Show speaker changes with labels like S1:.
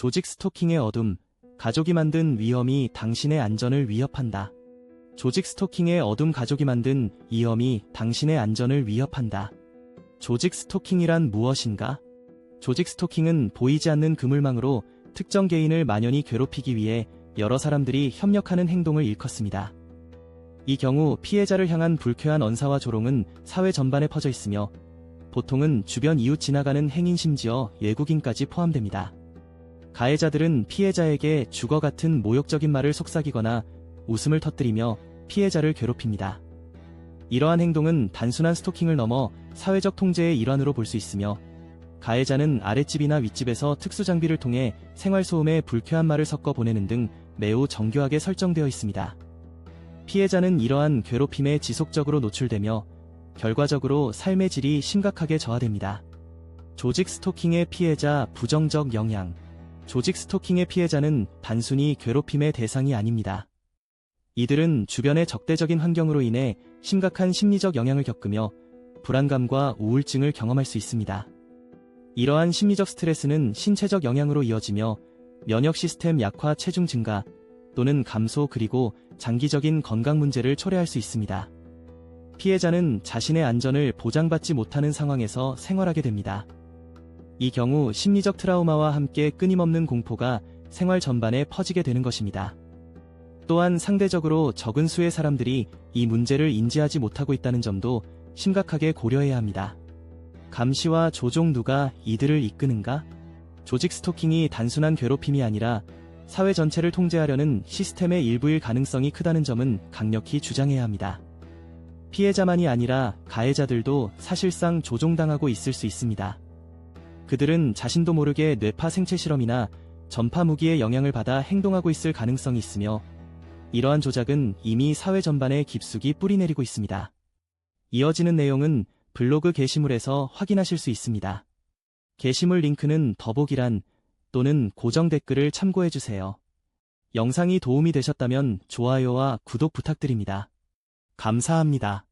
S1: 조직 스토킹의 어둠, 가족이 만든 위험이 당신의 안전을 위협한다. 조직 스토킹의 어둠 가족이 만든 위험이 당신의 안전을 위협한다. 조직 스토킹이란 무엇인가? 조직 스토킹은 보이지 않는 그물망으로 특정 개인을 만연히 괴롭히기 위해 여러 사람들이 협력하는 행동을 일컫습니다. 이 경우 피해자를 향한 불쾌한 언사와 조롱은 사회 전반에 퍼져 있으며 보통은 주변 이웃 지나가는 행인 심지어 외국인까지 포함됩니다. 가해자들은 피해자에게 주거 같은 모욕적인 말을 속삭이거나 웃음을 터뜨리며 피해자를 괴롭힙니다. 이러한 행동은 단순한 스토킹을 넘어 사회적 통제의 일환으로 볼 수 있으며 가해자는 아랫집이나 윗집에서 특수 장비를 통해 생활소음에 불쾌한 말을 섞어 보내는 등 매우 정교하게 설정되어 있습니다. 피해자는 이러한 괴롭힘에 지속적으로 노출되며 결과적으로 삶의 질이 심각하게 저하됩니다. 조직 스토킹의 피해자 부정적 영향 조직 스토킹의 피해자는 단순히 괴롭힘의 대상이 아닙니다. 이들은 주변의 적대적인 환경으로 인해 심각한 심리적 영향을 겪으며 불안감과 우울증을 경험할 수 있습니다. 이러한 심리적 스트레스는 신체적 영향으로 이어지며 면역 시스템 약화 체중 증가 또는 감소 그리고 장기적인 건강 문제를 초래할 수 있습니다. 피해자는 자신의 안전을 보장받지 못하는 상황에서 생활하게 됩니다. 이 경우 심리적 트라우마와 함께 끊임없는 공포가 생활 전반에 퍼지게 되는 것입니다. 또한 상대적으로 적은 수의 사람들이 이 문제를 인지하지 못하고 있다는 점도 심각하게 고려해야 합니다. 감시와 조종 누가 이들을 이끄는가? 조직 스토킹이 단순한 괴롭힘이 아니라 사회 전체를 통제하려는 시스템의 일부일 가능성이 크다는 점은 강력히 주장해야 합니다. 피해자만이 아니라 가해자들도 사실상 조종당하고 있을 수 있습니다. 그들은 자신도 모르게 뇌파 생체 실험이나 전파 무기의 영향을 받아 행동하고 있을 가능성이 있으며 이러한 조작은 이미 사회 전반에 깊숙이 뿌리내리고 있습니다. 이어지는 내용은 블로그 게시물에서 확인하실 수 있습니다. 게시물 링크는 더보기란 또는 고정 댓글을 참고해주세요. 영상이 도움이 되셨다면 좋아요와 구독 부탁드립니다. 감사합니다.